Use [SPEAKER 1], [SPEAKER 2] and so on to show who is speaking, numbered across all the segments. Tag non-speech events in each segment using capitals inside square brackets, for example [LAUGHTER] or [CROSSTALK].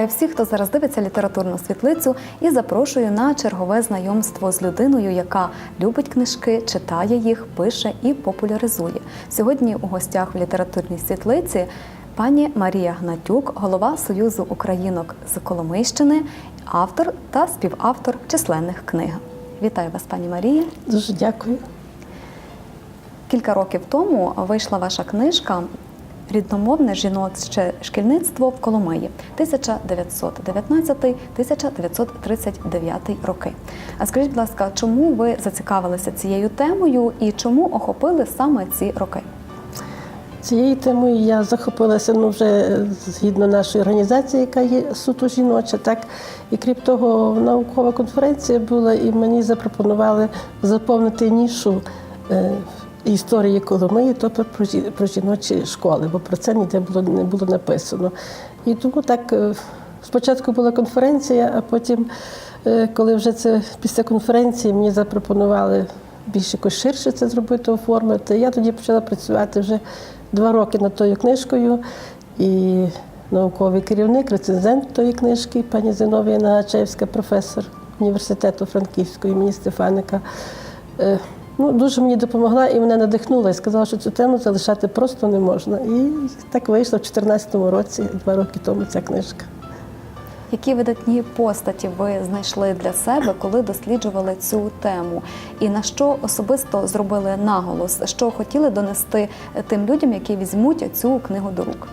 [SPEAKER 1] Вітаю всіх, хто зараз дивиться літературну світлицю і запрошую на чергове знайомство з людиною, яка любить книжки, читає їх, пише і популяризує. Сьогодні у гостях в літературній світлиці пані Марія Гнатюк, голова Союзу українок з Коломийщини, автор та співавтор численних книг. Вітаю вас, пані Марія.
[SPEAKER 2] Дуже дякую.
[SPEAKER 1] Кілька років тому вийшла ваша книжка Рідномовне жіноче шкільництво в Коломиї 1919-1939 роки. А скажіть, будь ласка, чому ви зацікавилися цією темою і чому охопили саме ці роки?
[SPEAKER 2] Цією темою я захопилася ну, вже згідно нашої організації, яка є суто жіноча. Так? І крім того, наукова конференція була, і мені запропонували заповнити нішу е, історії Коломиї, тобто про, жіночі школи, бо про це ніде було, не було написано. І тому так е, спочатку була конференція, а потім, е, коли вже це після конференції мені запропонували більш якось ширше це зробити, оформити. Я тоді почала працювати вже два роки над тою книжкою. І науковий керівник, рецензент тої книжки, пані Зиновія Нагачевська, професор університету Франківського імені Стефаника. Ну, дуже мені допомогла і мене надихнула і сказала, що цю тему залишати просто не можна. І так вийшло в 2014 році, два роки тому ця книжка.
[SPEAKER 1] Які видатні постаті ви знайшли для себе, коли досліджували цю тему? І на що особисто зробили наголос? Що хотіли донести тим людям, які візьмуть цю книгу до рук?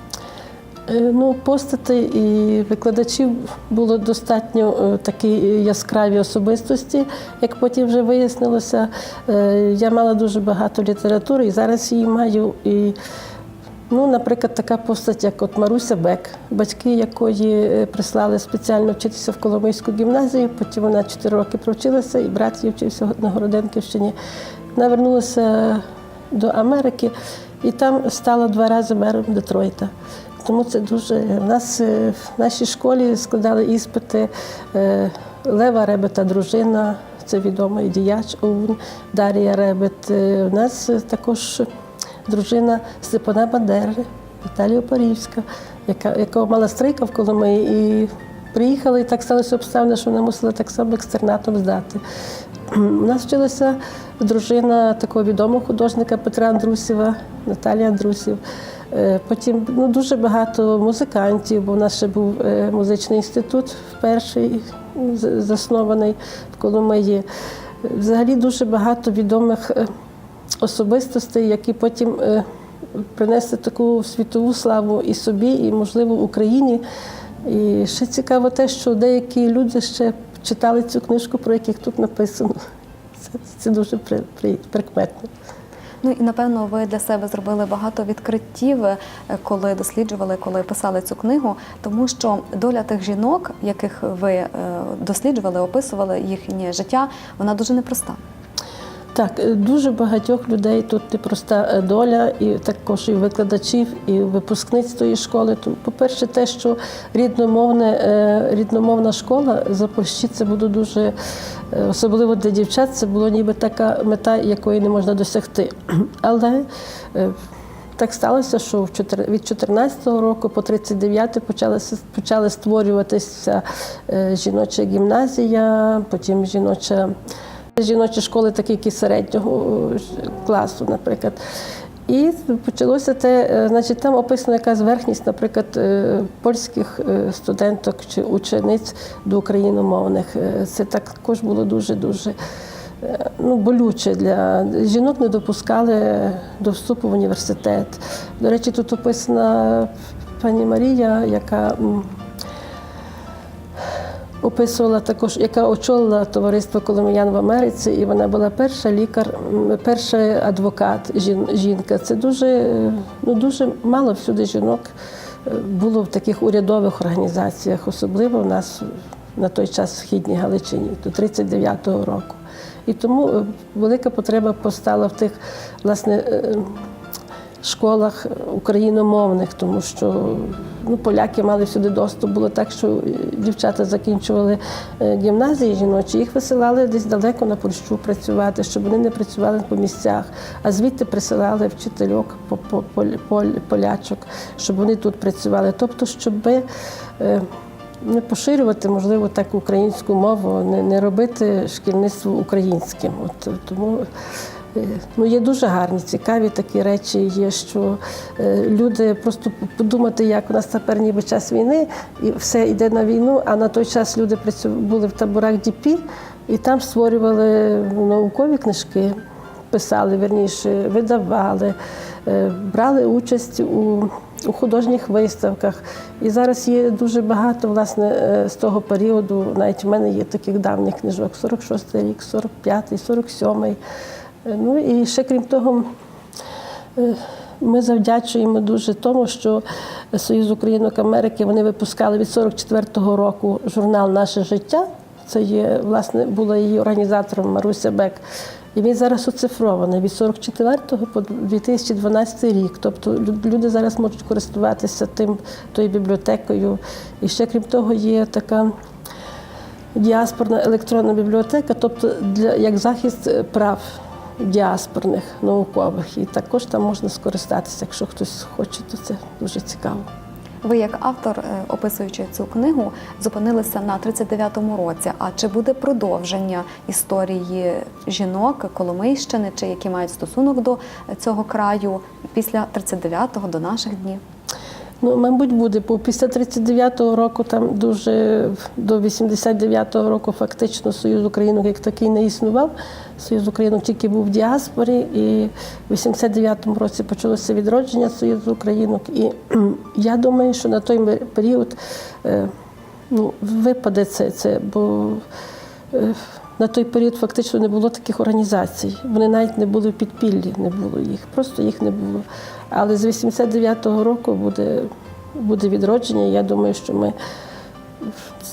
[SPEAKER 2] Е, Ну, постати і викладачів було достатньо е, такі яскраві особистості. Як потім вже вияснилося, Е, я мала дуже багато літератури і зараз її маю. І, ну, наприклад, така постать, як от Маруся Бек, батьки якої прислали спеціально вчитися в Коломийську гімназію, потім вона 4 роки провчилася, і брат її вчився на Городенківщині. Вона вернулася до Америки і там стала два рази мером Детройта. Тому це дуже. У нас е, в нашій школі складали іспити е, Лева Ребета, дружина, це відомий діяч ОУН, Дар'я Ребет. Е, У нас е, також дружина Степана Бандери, Наталія Парівська, яка, яка мала стрийка в Коломиї. І приїхала, і так сталося обставини, що вона мусила так само екстернатом здати. У нас вчилася дружина такого відомого художника Петра Андрусєва, Наталія Андрусів. Е, Потім ну, дуже багато музикантів, бо у нас ще був е, музичний інститут перший заснований в Коломиї. Взагалі дуже багато відомих е, особистостей, які потім принесли таку світову славу і собі, і, можливо, Україні. І ще цікаво те, що деякі люди ще читали цю книжку, про яких тут написано. Це, це дуже при, при, прикметно.
[SPEAKER 1] Ну і напевно ви для себе зробили багато відкриттів, е, коли досліджували, коли писали цю книгу, тому що доля тих жінок, яких ви е, досліджували, описували їхнє життя, вона дуже непроста.
[SPEAKER 2] Так, е, дуже багатьох людей тут непроста е, доля, і також і викладачів, і випускниць тої школи. По-перше, те, що рідномовне, е, рідномовна школа Запорожці, це було дуже особливо для дівчат. Це було ніби така мета, якої не можна досягти. [CLEARS THROAT] Але так сталося, що від 14 року по 39 почалися почали створюватися жіноча гімназія, потім жіноча. Жіночі школи, такі які середнього е, класу, наприклад. І почалося те, е, значить, там описана якась верхність, наприклад, е, польських студенток чи учениць до україномовних. Це також було дуже-дуже ну, болюче для жінок не допускали до вступу в університет. До речі, тут описана пані Марія, яка описувала також, яка очолила товариство Коломиян в Америці, і вона була перша лікар, м, перший адвокат жін- жінка. Це дуже, е, ну, дуже мало всюди жінок е, було в таких урядових організаціях, особливо в нас на той час в Східній Галичині, до 39-го року. І тому е, велика потреба постала в тих, власне, школах україномовних, тому що ну, поляки мали всюди доступ. Було так, що дівчата закінчували е, гімназії жіночі, їх висилали десь далеко на Польщу працювати, щоб вони не працювали по місцях, а звідти присилали вчительок полячок, щоб вони тут працювали. Тобто, щоб е, не поширювати, можливо, так українську мову, не, робити шкільництво українським. От, тому ну, є дуже гарні, цікаві такі речі. Є, що е, люди просто подумати, як у нас тепер ніби час війни, і все йде на війну, а на той час люди були в таборах ДІПІ і там створювали наукові книжки писали, верніше, видавали, е, брали участь у, у художніх виставках. І зараз є дуже багато власне е, з того періоду. Навіть в мене є таких давніх книжок: 46-й рік, 45-й, 47-й. Е, Ну і ще крім того. Е, Ми завдячуємо дуже тому, що Союз Українок Америки вони випускали від 44-го року журнал Наше життя. Це є, власне, була її організатором Маруся Бек. І він зараз оцифрований від 44 по 2012 рік. Тобто люди зараз можуть користуватися тим тою бібліотекою. І ще крім того, є така діаспорна електронна бібліотека, тобто для як захист е, прав діаспорних наукових. І також там можна скористатися, якщо хтось хоче, то це дуже цікаво.
[SPEAKER 1] Ви, як автор, е, описуючи цю книгу, зупинилися на 39-му році. А чи буде продовження історії жінок Коломийщини, чи які мають стосунок до цього краю після 39-го до наших днів?
[SPEAKER 2] Ну, мабуть, буде, бо після 39-го року, там дуже до 89-го року фактично Союз Українок як такий не існував. Союз Українок тільки був в діаспорі, і в 89-му році почалося відродження Союзу Українок. І я думаю, що на той період е, ну, випаде це, це бо е, на той період фактично не було таких організацій. Вони навіть не були в підпіллі, не було їх, просто їх не було. Але з 89-го року буде, буде відродження. Я думаю, що ми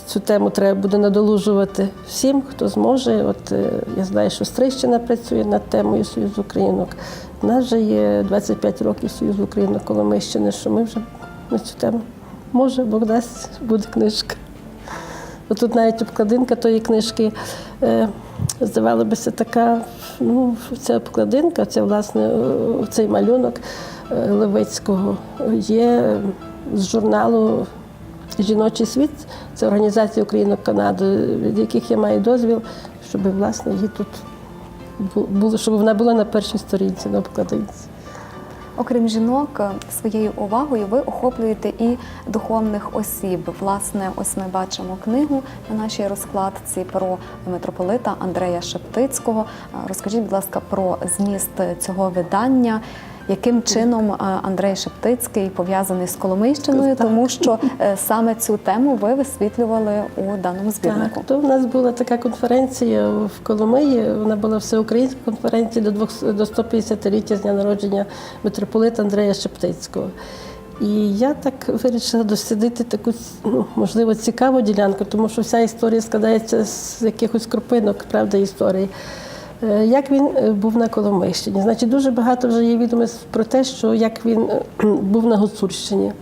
[SPEAKER 2] цю тему треба буде надолужувати всім, хто зможе. От е, я знаю, що Стрищина працює над темою Союзу Українок. У нас вже є 25 років Союзу Українок Коломийщини, що ми вже на цю тему може, Бог дасть, буде книжка. Тут навіть обкладинка тої книжки, е, здавалося, така, ну, ця обкладинка, це власне е, цей малюнок е, Левицького є з журналу Жіночий світ, це організація Українок Канади, від яких я маю дозвіл, щоб власне її тут було, щоб вона була на першій сторінці на обкладинці.
[SPEAKER 1] Окрім жінок, е, своєю увагою ви охоплюєте і духовних осіб. Власне, ось ми бачимо книгу на нашій розкладці про митрополита Андрея Шептицького. Е, Розкажіть, будь ласка, про зміст цього видання. Яким чином е, Андрей Шептицький пов'язаний з Коломийщиною,
[SPEAKER 2] Так.
[SPEAKER 1] тому що е, саме цю тему ви висвітлювали у даному збірнику.
[SPEAKER 2] Так, то в нас була така конференція в Коломиї. Вона була всеукраїнська конференція до 200 до 150-ліття з дня народження митрополита Андрея Шептицького. І я так вирішила дослідити таку, ну, можливо, цікаву ділянку, тому що вся історія складається з якихось крупинок, правда, історії. Е, Як він е, був на Коломийщині? Значить, дуже багато вже є відомостей про те, що як він е, [CLEARS THROAT] був на Гуцульщині.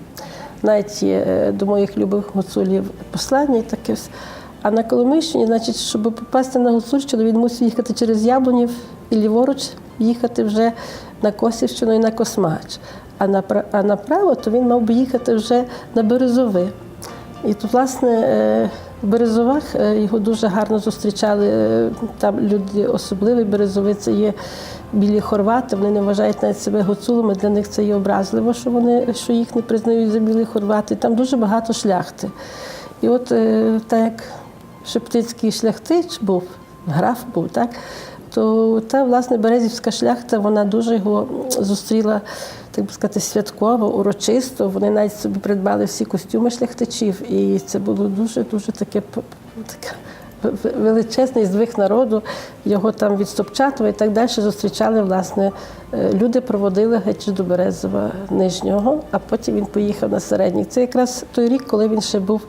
[SPEAKER 2] Навіть є до моїх любих гуцулів послання і таке. А на Коломийщині, значить, щоб попасти на Гуцульщину, він мусив їхати через Яблунів і ліворуч їхати вже на Косівщину і на Космач. А напра- а направо то він мав би їхати вже на Березови. І тут, власне, в Березовах е, його дуже гарно зустрічали. е, Там люди особливі березови, це є білі хорвати, вони не вважають навіть себе гуцулами, для них це є образливо, що вони що їх не признають за білі хорвати. Там дуже багато шляхти. І от е, так як Шептицький шляхтич був, граф був, так? То та власне Березівська шляхта вона дуже його зустріла, так би сказати, святково, урочисто. Вони навіть собі придбали всі костюми шляхтичів, і це було дуже дуже таке таке величезний здвиг народу. Його там від Собчатова і так далі зустрічали. Власне, е, люди проводили геть до Березова нижнього, а потім він поїхав на середній. Це якраз той рік, коли він ще був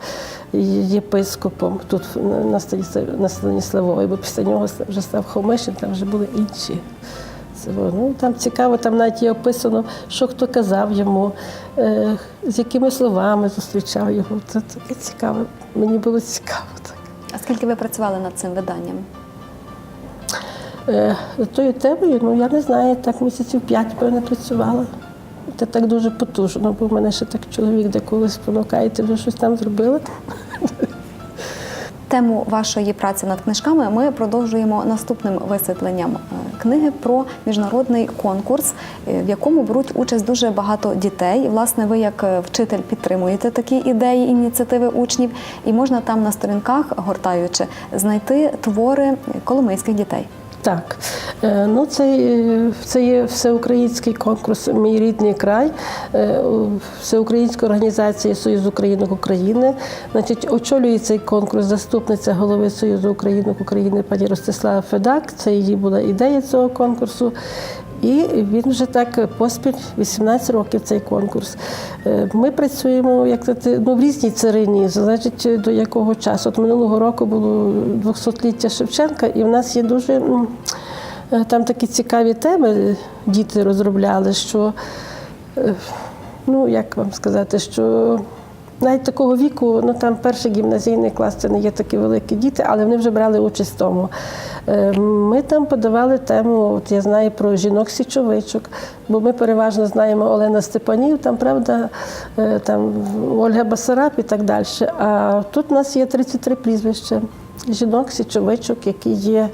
[SPEAKER 2] єпископом тут на- на Станіслав- на Станіславові, бо після нього вже став Хомишин, там вже були інші. Ну, там цікаво, там навіть є описано, що хто казав йому, е, з якими словами зустрічав його. Це таке цікаве. Мені було цікаво. Так.
[SPEAKER 1] А скільки ви працювали над цим виданням?
[SPEAKER 2] Е, тою темою, ну я не знаю, так місяців п'ять, певне, працювала. Це так дуже потужно, бо в мене ще так чоловік деколи спонукає, ти вже щось там зробила.
[SPEAKER 1] Тему вашої праці над книжками ми продовжуємо наступним висвітленням е, книги про міжнародний конкурс, е, в якому беруть участь дуже багато дітей. І, власне, ви як е, вчитель підтримуєте такі ідеї, ініціативи учнів, і можна там на сторінках, гортаючи, знайти твори коломийських дітей.
[SPEAKER 2] Так, Е, ну це, е, це є всеукраїнський конкурс Мій рідний край, всеукраїнської організації Союз Українок України. Значить, очолює цей конкурс заступниця голови Союзу Українок України пані Ростислава Федак. Це її була ідея цього конкурсу. І він вже так поспіль 18 років цей конкурс. Е, Ми працюємо як ну, в різній царині, залежить до якого часу. От минулого року було 200-ліття Шевченка, і в нас є дуже е, там такі цікаві теми діти розробляли, що е, ну як вам сказати, що навіть такого віку, ну там перший гімназійний клас, це не є такі великі діти, але вони вже брали участь в тому. Е, Ми там подавали тему, от я знаю про жінок-січовичок, бо ми переважно знаємо Олена Степанів, там правда, е, там Ольга Басараб і так далі. А тут у нас є 33 прізвища жінок-січовичок, які є.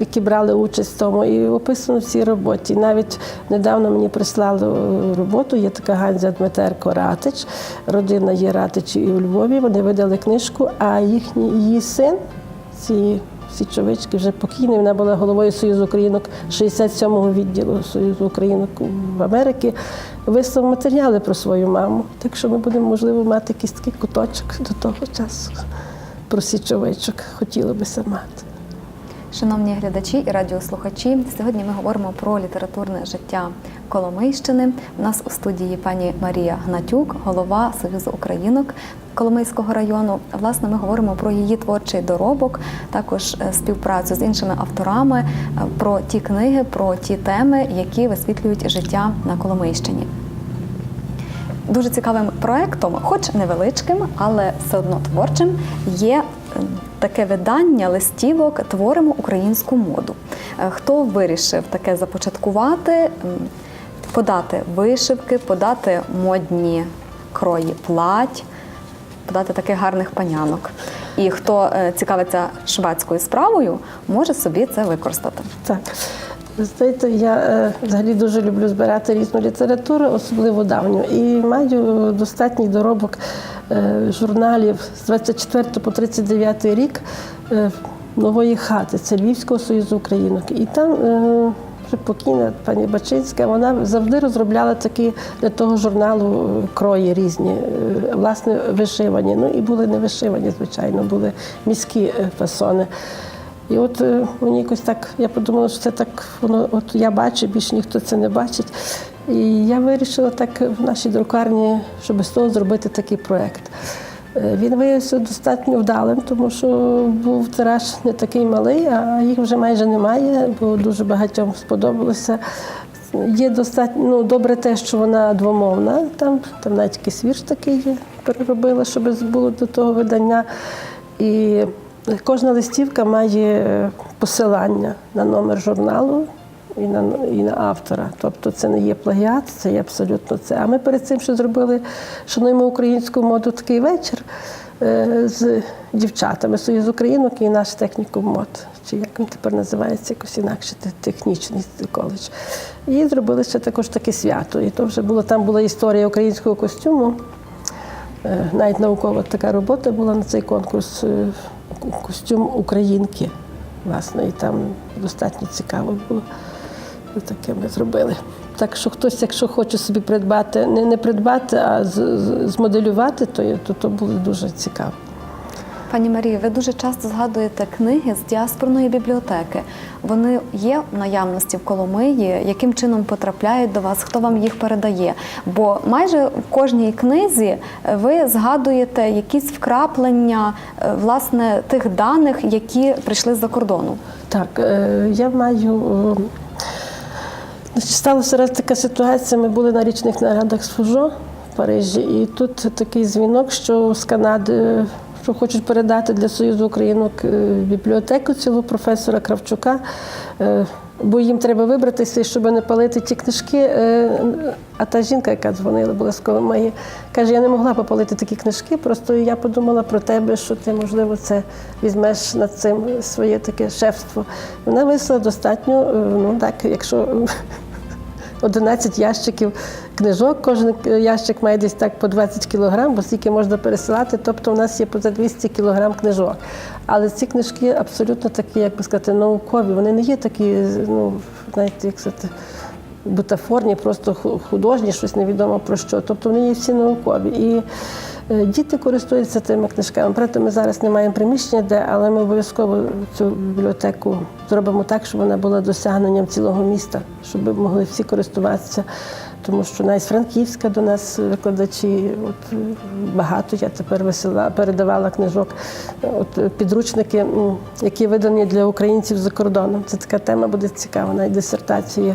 [SPEAKER 2] Які брали участь в тому, і описано в цій роботі. Навіть недавно мені прислали е, роботу, є така Ганзя Дмитерко Ратич, родина є Ратичі і у Львові. Вони видали книжку, а їхній її син, ці Січовички, вже покійний, вона була головою Союзу Українок 67-го відділу Союзу Українок в Америці, вислав матеріали про свою маму. Так що ми будемо, можливо, мати якийсь такий куточок до того часу. Про Січовичок хотіли би мати.
[SPEAKER 1] Шановні глядачі і радіослухачі, сьогодні ми говоримо про літературне життя Коломийщини. У нас у студії пані Марія Гнатюк, голова Союзу Українок Коломийського району. Власне, ми говоримо про її творчий доробок, також е, співпрацю з іншими авторами, е, про ті книги, про ті теми, які висвітлюють життя на Коломийщині. Дуже цікавим проектом, хоч невеличким, але все одно творчим, є таке видання листівок Творимо українську моду. Е, Хто вирішив таке започаткувати, подати вишивки, подати модні крої плать, подати таких гарних панянок. І хто е, цікавиться шведською справою, може собі це використати.
[SPEAKER 2] Так. Знаєте, я е, взагалі дуже люблю збирати різну літературу, особливо давню, і маю достатній доробок е, журналів з 24 по 39 рік е, нової хати. Це Львівського союзу українок. І там покійна пані Бачинська, вона завжди розробляла такі для того журналу крої різні, власне, вишивані. Ну і були не вишивані, звичайно, були міські фасони. І от е, мені якось так, я подумала, що це так, воно от я бачу, більш ніхто це не бачить. І я вирішила так в нашій друкарні, щоб з того зробити такий проєкт. Е, Він виявився достатньо вдалим, тому що був тираж не такий малий, а їх вже майже немає, бо дуже багатьом сподобалося. Є достатньо ну, добре те, що вона двомовна. Там, там навіть якийсь вірш такий переробила, щоб було до того видання. І кожна листівка має е, посилання на номер журналу і на, і на автора. Тобто це не є плагіат, це є абсолютно це. А ми перед цим ще зробили шануємо українську моду такий вечір е, з дівчатами Союз Українок і наш технікум мод. Чи як він тепер називається, якось інакше технічний коледж. І зробили ще також таке свято. І то вже було там була історія українського костюму. Е, Навіть наукова така робота була на цей конкурс костюм українки. Власне, і там достатньо цікаво було. Таке ми зробили. Так що хтось, якщо хоче собі придбати, не, не придбати, а з- з- змоделювати, то, то, то буде дуже цікаво.
[SPEAKER 1] Пані Марію, ви дуже часто згадуєте книги з діаспорної бібліотеки. Вони є в наявності в Коломиї, яким чином потрапляють до вас, хто вам їх передає? Бо майже в кожній книзі ви згадуєте якісь вкраплення е, власне тих даних, які прийшли з-за кордону.
[SPEAKER 2] Так, е, я маю. е, Сталася раз така ситуація. Ми були на річних нарадах з Фужо в Парижі, і тут такий дзвінок, що з Канади. Що хочуть передати для Союзу Українок е, бібліотеку цілу професора Кравчука. Е, бо їм треба вибратися, щоб не палити ті книжки. Е, А та жінка, яка дзвонила, була з Коломиї, каже, я не могла попалити такі книжки, просто я подумала про тебе, що ти, можливо, це візьмеш над цим своє таке шефство. Вона вислала достатньо, ну так, якщо 11 ящиків книжок. Кожен ящик має десь так по 20 кілограм, бо стільки можна пересилати. Тобто у нас є поза 200 кілограм книжок. Але ці книжки абсолютно такі, як би сказати, наукові. Вони не є такі, ну, знаєте, як сказати, бутафорні, просто художні, щось невідомо про що. Тобто вони є всі наукові. І діти користуються тими книжками. Проте ми зараз не маємо приміщення, де, але ми обов'язково цю бібліотеку зробимо так, щоб вона була досягненням цілого міста, щоб могли всі користуватися. Тому що навіть Франківська до нас викладачі, от е, багато я тепер висила, передавала книжок. От е, підручники, які видані для українців за кордоном. Це така тема буде цікава, навіть дисертації.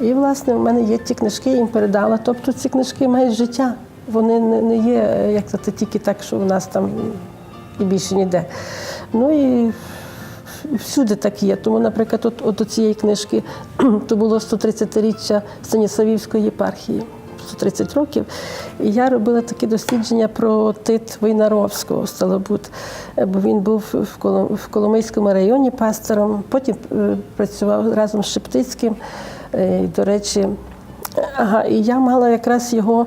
[SPEAKER 2] І власне в мене є ті книжки, їм передала. Тобто ці книжки мають життя. Вони не, є, як це тільки так, що у нас там і більше ніде. Ну і всюди так є. Тому, наприклад, от, от у цієї книжки [CLEARS THROAT] то було 130-річчя Станіславівської єпархії. 130 років. І я робила такі дослідження про Тит Войнаровського Сталобут, бо він був в в Коломийському районі пастором, потім е, працював разом з Шептицьким. Е, До речі, ага, і я мала якраз його,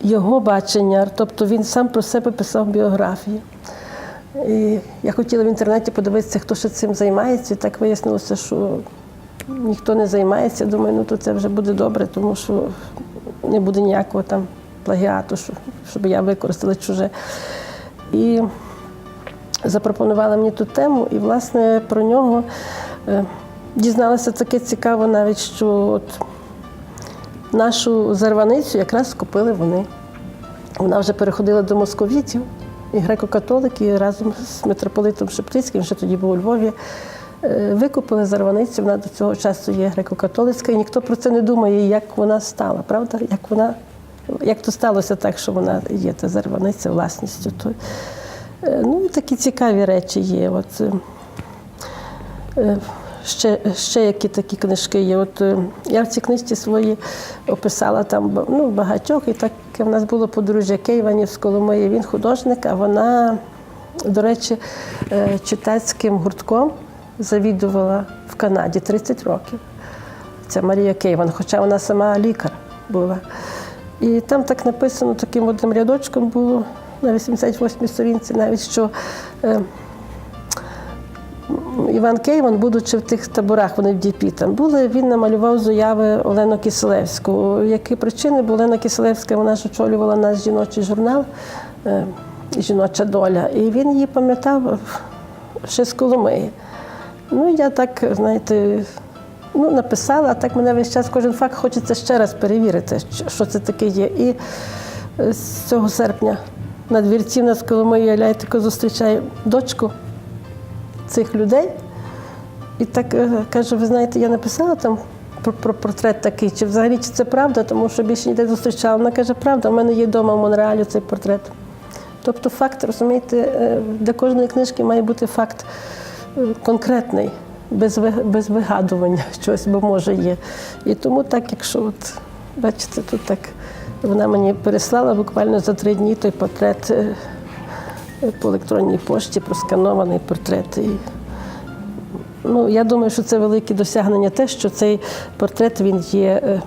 [SPEAKER 2] його бачення, тобто він сам про себе писав біографії. І я хотіла в інтернеті подивитися, хто ще цим займається, і так вияснилося, що ніхто не займається. Думаю, ну то це вже буде добре, тому що не буде ніякого там плагіату, що- щоб я використала чуже. І запропонувала мені ту тему, і, власне, про нього е, дізналася таке цікаво навіть, що от нашу зарваницю якраз купили вони. Вона вже переходила до московітів і греко-католики разом з митрополитом Шептицьким, що тоді був у Львові. е, Викупили зарваницю, вона до цього часу є греко-католицька, і ніхто про це не думає, як вона стала, правда? Як вона, як то сталося так, що вона є та зарваниця власністю. То, е, ну, такі цікаві речі є. От, е, Ще, ще які такі книжки є. От е, я в цій книжці свої описала там ну, багатьох, і таке в нас було подружжя Кейванів з. Він художник, а вона, до речі, е, читацьким гуртком завідувала в Канаді 30 років. Це Марія Кейван, хоча вона сама лікар була. І там так написано таким одним рядочком було на 88-й сторінці, навіть що. Іван Кейман, будучи в тих таборах, вони в Діпі там були, він намалював заяви Олену Киселевську. Які причини? Бо Олена Киселевська вона ж очолювала наш жіночий журнал е, Жіноча доля. І він її пам'ятав ще з Коломиї. Ну, я так, знаєте, ну, написала, а так мене весь час кожен факт хочеться ще раз перевірити, що- це таке є. І е, з цього серпня на двірці в нас Коломиї Ляйтико зустрічає дочку цих людей. І так е, каже, ви знаєте, я написала там про, про портрет такий, чи взагалі чи це правда, тому що більше ніде зустрічала. Вона каже, правда, в мене є вдома в Монреалі цей портрет. Тобто факт, розумієте, е, для кожної книжки має бути факт е, конкретний, без, без вигадування [LAUGHS] щось, бо може є. І тому так, якщо от, бачите, тут так вона мені переслала буквально за три дні той портрет по електронній пошті, просканований портрет. І, ну, я думаю, що це велике досягнення те, що цей портрет він є, е,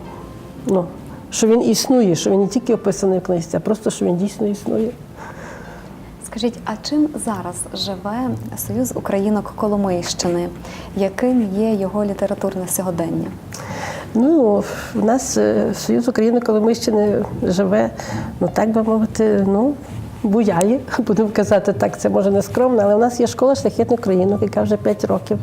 [SPEAKER 2] ну, що він існує, що він не тільки описаний в книжці, а просто що він дійсно існує.
[SPEAKER 1] Скажіть, а чим зараз живе Союз Українок Коломийщини? Яким є його літературне сьогодення?
[SPEAKER 2] Ну, в нас е, Союз України Коломийщини живе, ну так би мовити, ну, буяє, [LAUGHS] будемо казати так, це може не скромно, але в нас є школа шляхетних українок, яка вже 5 років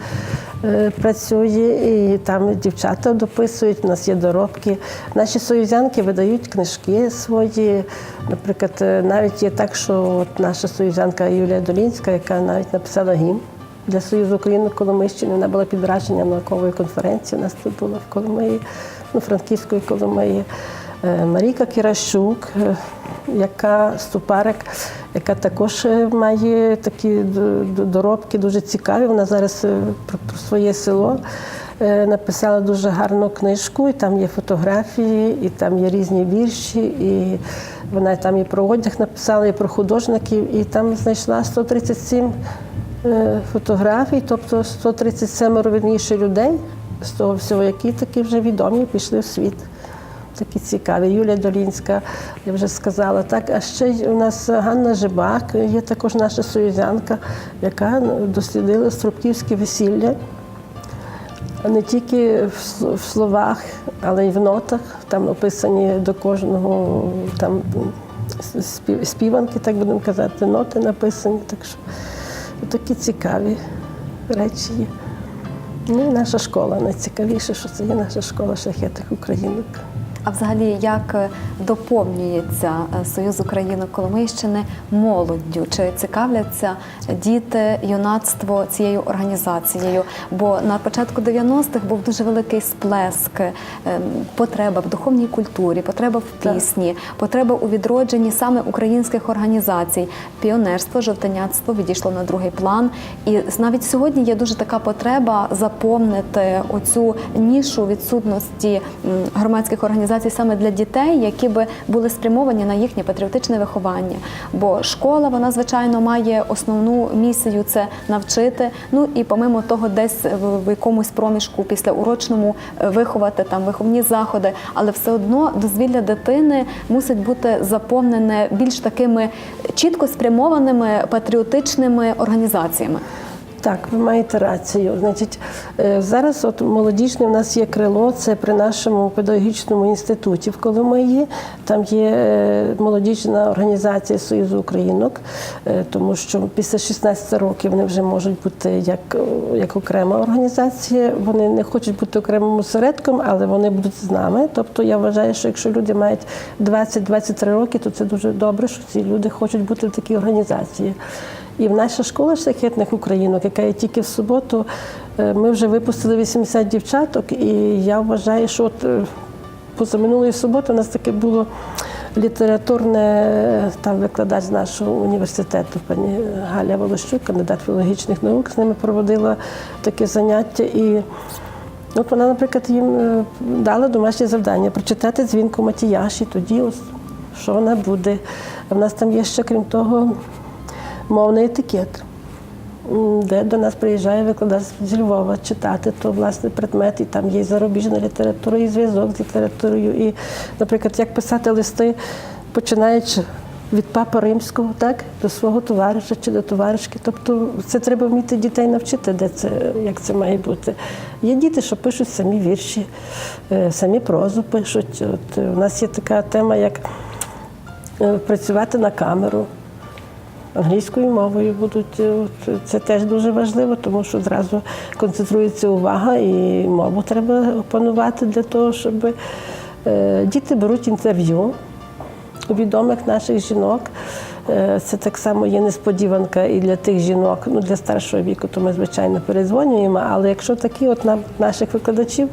[SPEAKER 2] е, працює, і там дівчата дописують, у нас є доробки. Наші союзянки видають книжки свої. Наприклад, е, навіть є так, що от наша союзянка Юлія Долінська, яка навіть написала гімн для Союзу України Коломийщини. Вона була під враженням наукової конференції. У нас тут була в Коломиї, ну, Франківської Коломиї. Е, Марійка Кіращук, е, яка ступарик, яка також е, має такі доробки дуже цікаві. Вона зараз про, своє село написала дуже гарну книжку, і там є фотографії, і там є різні вірші, і вона там і про одяг написала, і про художників, і там знайшла 137 е, фотографій, тобто 137 вірніше людей з того всього, які такі вже відомі, пішли в світ. Такі цікаві. Юлія Долінська, я вже сказала. Так, а ще у нас Ганна Жибак, є також наша союзянка, яка дослідила Струбківське весілля. Не тільки в словах, але й в нотах. Там описані до кожного там співанки, так будемо казати, ноти написані. Так що такі цікаві речі є. Ну, наша школа найцікавіше, що це є наша школа шляхетних українок.
[SPEAKER 1] А взагалі, як е, доповнюється е, Союз Українок Коломийщини молоддю? Чи цікавляться діти, юнацтво цією організацією? Бо на початку 90-х був дуже великий сплеск, е, потреба в духовній культурі, потреба в пісні, потреба у відродженні саме українських організацій. Піонерство, жовтеняцтво відійшло на другий план. І навіть сьогодні є дуже така потреба заповнити оцю нішу відсутності громадських організацій саме для дітей, які би були спрямовані на їхнє патріотичне виховання. Бо школа, вона звичайно має основну місію це навчити. Ну і помимо того, десь в, в якомусь проміжку після урочному е, виховати там виховні заходи, але все одно дозвілля дитини мусить бути заповнене більш такими чітко спрямованими патріотичними організаціями.
[SPEAKER 2] Так, ви маєте рацію. Значить, е, зараз от молодіжне в нас є крило, це при нашому педагогічному інституті в Коломиї. Там є е, молодіжна організація Союзу Українок, е, тому що після 16 років вони вже можуть бути як, як окрема організація. Вони не хочуть бути окремим осередком, але вони будуть з нами. Тобто я вважаю, що якщо люди мають 20-23 роки, то це дуже добре, що ці люди хочуть бути в такій організації. І в наша школа шляхетних українок, яка є тільки в суботу, е, ми вже випустили 80 дівчаток, і я вважаю, що от е, позаминулої суботи у нас таке було літературне е, там викладач нашого університету, пані Галя Волощук, кандидат філологічних наук, з ними проводила таке заняття. І от вона, наприклад, їм дала домашнє завдання прочитати дзвінку Матіяш, і тоді ось що вона буде. В нас там є ще, крім того, мовний етикет, де до нас приїжджає викладач з Львова читати то власне предмет, і там є і зарубіжна література, і зв'язок з літературою. І, наприклад, як писати листи, починаючи від папи римського, так, до свого товариша чи до товаришки. Тобто це треба вміти дітей навчити, де це, як це має бути. Є діти, що пишуть самі вірші, е, самі прозу пишуть. От у нас є така тема, як е, працювати на камеру. Англійською мовою будуть е, це теж дуже важливо, тому що зразу концентрується увага, і мову треба опанувати для того, щоб е, діти беруть інтерв'ю у відомих наших жінок. Е, Це так само є несподіванка і для тих жінок, ну для старшого віку, то ми звичайно перезвонюємо. Але якщо такі от на наших викладачів,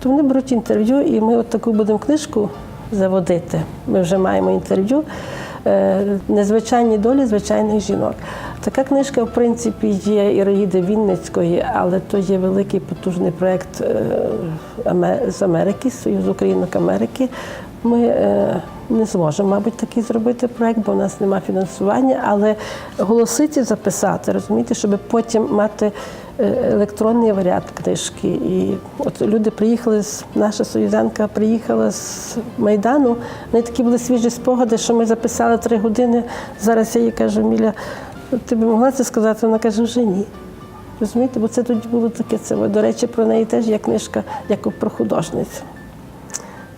[SPEAKER 2] то вони беруть інтерв'ю, і ми от таку будемо книжку заводити. Ми вже маємо інтерв'ю. Е, Незвичайні долі звичайних жінок. Така книжка, в принципі, є Іроїди Вінницької, але то є великий потужний проєкт е, з Америки, Союзу Українок Америки. Ми е, не зможемо, мабуть, такий зробити проєкт, бо в нас немає фінансування, але голосиці записати, розумієте, щоб потім мати електронний варіант книжки. І от люди приїхали з наша союзанка приїхала з Майдану. Вони такі були свіжі спогади, що ми записали три години. Зараз я їй кажу, Міля, ти б могла це сказати? Вона каже, вже ні. Розумієте, бо це тоді було таке. Це до речі, про неї теж є книжка як про художницю.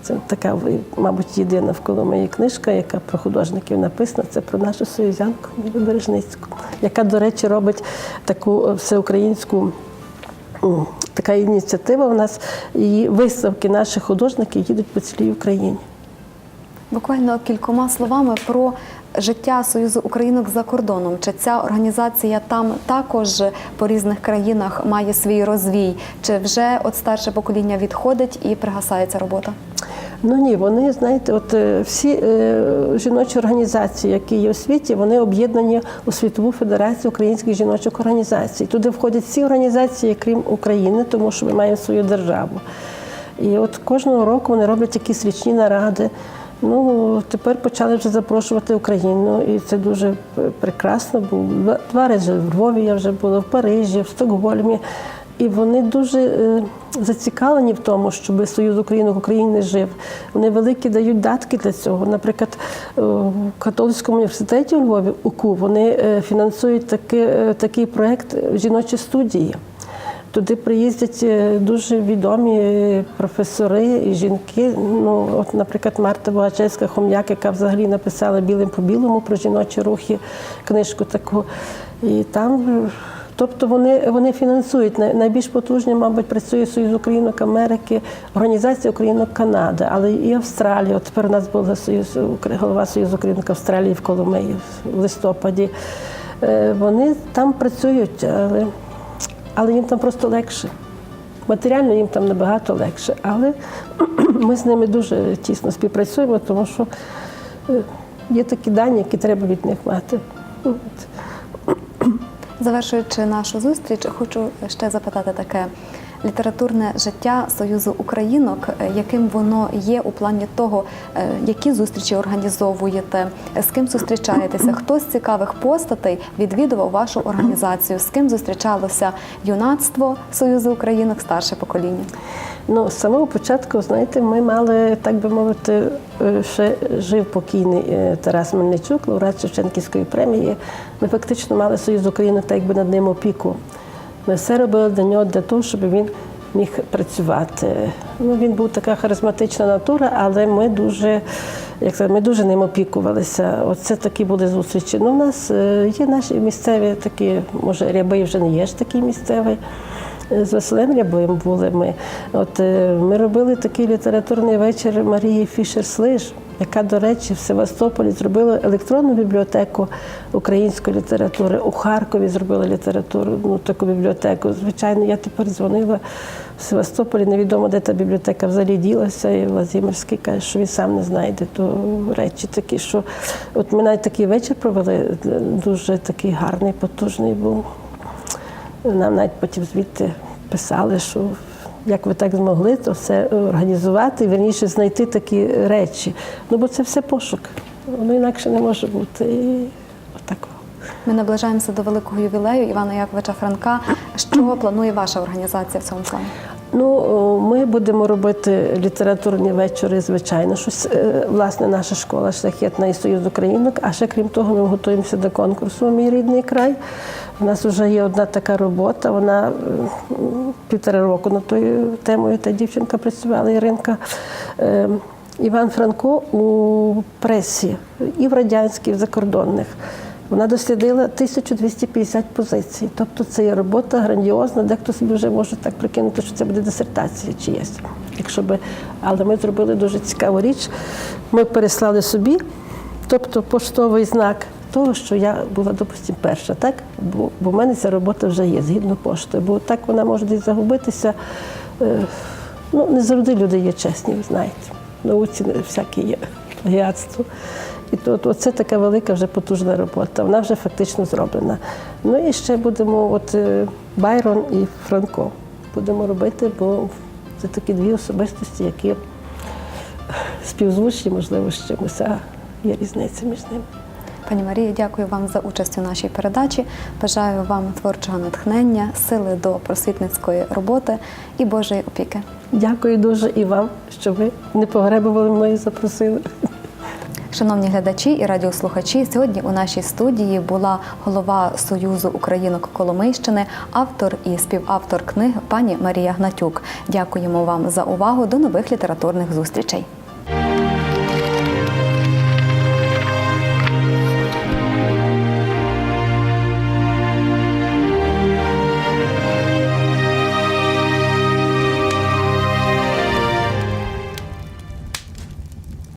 [SPEAKER 2] Це така, мабуть, єдина в Коломиї книжка, яка про художників написана. Це про нашу союзянку Мілю Бережницьку, яка, до речі, робить таку всеукраїнську м, така ініціатива. У нас і виставки наших художників їдуть по цілій Україні.
[SPEAKER 1] Буквально кількома словами про життя Союзу Українок за кордоном. Чи ця організація там також по різних країнах має свій розвій? Чи вже от старше покоління відходить і пригасає ця робота?
[SPEAKER 2] Ну ні, вони знаєте, от е, всі е, жіночі організації, які є у світі, вони об'єднані у світову федерацію українських жіночих організацій. Туди входять всі організації, крім України, тому що ми маємо свою державу. І от кожного року вони роблять якісь річні наради. Ну тепер почали вже запрошувати Україну, і це дуже прекрасно. Два- два рази в Львові я вже була, в Парижі, в Стокгольмі. І вони дуже е, зацікавлені в тому, щоб Союз Українок в Україні жив. Вони великі дають датки для цього. Наприклад, е, в католицькому університеті у Львові УКУ вони е, фінансують таки, е, такий проект жіночі студії. Туди приїздять дуже відомі професори і жінки. Ну, от, наприклад, Марта Богачевська Хом'як, яка взагалі написала білим по білому про жіночі рухи, книжку таку. І там, тобто вони, вони фінансують. Найбільш потужні, мабуть, працює Союз Українок Америки, Організація Українок Канади, але і Австралія. От тепер у нас була Союз, голова Союзу Українок Австралії в Коломиї в листопаді. Е, Вони там працюють, але але їм там просто легше. Матеріально їм там набагато легше. Але [CLEARS THROAT] ми з ними дуже тісно співпрацюємо, тому що е, є такі дані, які треба від них мати.
[SPEAKER 1] Завершуючи нашу зустріч, хочу ще запитати таке. Літературне життя Союзу Українок, е, яким воно є у плані того, е, які зустрічі організовуєте, з ким зустрічаєтеся, хто з цікавих постатей відвідував вашу організацію, з ким зустрічалося юнацтво Союзу Українок, старше покоління?
[SPEAKER 2] Ну, з самого початку, знаєте, ми мали, так би мовити, е, ще жив покійний Тарас Мельничук, лауреат Шевченківської премії. Ми фактично мали Союз України так якби над ним опіку. Ми все робили для нього для того, щоб він міг працювати. Ну, він був така харизматична натура, але ми дуже, як ми дуже ним опікувалися. Оце такі були зустрічі. Ну, у нас е, є наші місцеві такі, може, рябий вже не є ж такий місцевий. З Василем Рябим були ми. От е, ми робили такий літературний вечір Марії Фішер-Слиж, яка, до речі, в Севастополі зробила електронну бібліотеку української літератури. У Харкові зробила літературу, ну таку бібліотеку. Звичайно, я тепер дзвонила в Севастополі. Невідомо, де та бібліотека взагалі ділася. І Владимирський каже, що він сам не знайде. То речі такі, що от ми навіть такий вечір провели, дуже такий гарний, потужний був. Нам навіть потім звідти писали, що як ви так змогли то все організувати, верніше знайти такі речі. Ну бо це все пошук. Воно інакше не може бути. І отак.
[SPEAKER 1] Ми наближаємося до великого ювілею Івана Яковича Франка. Що планує ваша організація в цьому плані?
[SPEAKER 2] Ну, ми будемо робити літературні вечори, звичайно, щось е, власне наша школа шляхетна і Союз Українок. А ще крім того, ми готуємося до конкурсу Мій рідний край. У нас вже є одна така робота. Вона е, півтора року над тою темою та дівчинка працювала Іринка. Е, Іван Франко у пресі і в радянській, і в закордонних. Вона дослідила 1250 позицій. Тобто це є робота грандіозна, дехто собі вже може так прикинути, що це буде дисертація чиясь. Якщо би, але ми зробили дуже цікаву річ. Ми переслали собі, тобто поштовий знак того, що я була, допустимо, перша, так? Бо, бо в мене ця робота вже є згідно пошти. Бо так вона може десь загубитися. Е, ну, не завжди люди є чесні, ви знаєте. В науці не всяке є плагіатство. І то, то це така велика вже потужна робота. Вона вже фактично зроблена. Ну і ще будемо, от е, Байрон і Франко будемо робити, бо це такі дві особистості, які співзвучні, можливо, з чимось, а є різниця між ними.
[SPEAKER 1] Пані Марія, дякую вам за участь у нашій передачі. Бажаю вам творчого натхнення, сили до просвітницької роботи і Божої опіки.
[SPEAKER 2] Дякую дуже і вам, що ви не погребували мною і запросили.
[SPEAKER 1] Шановні глядачі і радіослухачі, сьогодні у нашій студії була голова Союзу Українок Коломийщини, автор і співавтор книг пані Марія Гнатюк. Дякуємо вам за увагу. До нових літературних зустрічей.